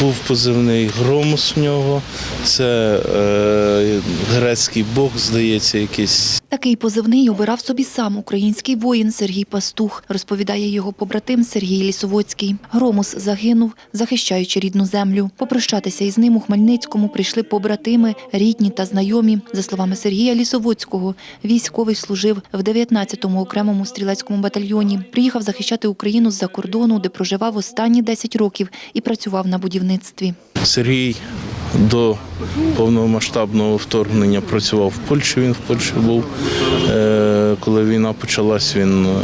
Був позивний громус в нього. Це е, грецький бог, здається, якийсь. Такий позивний обирав собі сам український воїн Сергій Пастух, розповідає його побратим Сергій Лісовоцький. Громус загинув, захищаючи рідну землю. Попрощатися із ним у Хмельницькому прийшли побратими, рідні та знайомі. За словами Сергія Лісовоцького, військовий служив в 19-му окремому стрілецькому батальйоні. Приїхав захищати Україну з-за кордону, де проживав останні 10 років і працював на будівництві. Сергій до повномасштабного вторгнення працював в Польщі. Він в Польщі був. Е, Коли війна почалась, він е,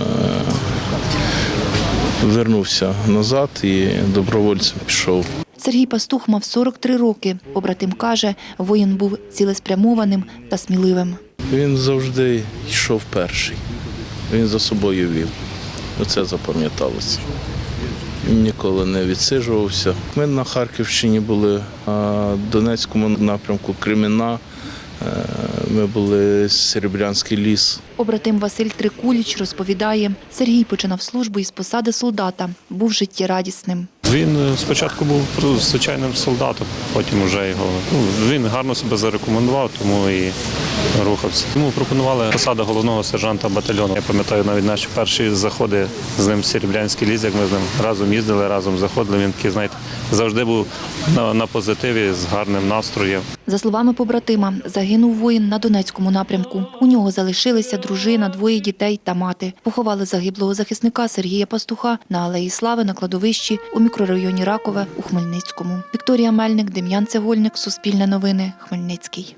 вернувся назад і добровольцем пішов. Сергій Пастух мав 43 роки. Побратим каже, воїн був цілеспрямованим та сміливим. Він завжди йшов перший. Він за собою вів. Оце запам'яталося. Ніколи не відсиджувався. Ми на Харківщині були, а в Донецькому напрямку Креміна. Е, Ми були Серебрянський ліс. Побратим Василь Трикуліч розповідає, Сергій починав службу із посади солдата, був життєрадісним. Він е, спочатку був звичайним солдатом, потім вже його. Ну, він гарно себе зарекомендував, тому і рухався. Йому пропонували посаду головного сержанта батальйону. Я пам'ятаю навіть наші перші заходи з ним в Серебрянський ліс, як ми з ним разом їздили, разом заходили. Він такий, знаєте, завжди був на, на позитиві з гарним настроєм. За словами побратима, загинув воїн на Донецькому напрямку. У нього залишилися дружина, двоє дітей та мати. Поховали загиблого захисника Сергія Пастуха на Алеї Слави на кладовищі у мікрорайоні Ракове у Хмельницькому. Вікторія Мельник, Дем'ян Цегольник, Суспільне новини, Хмельницький.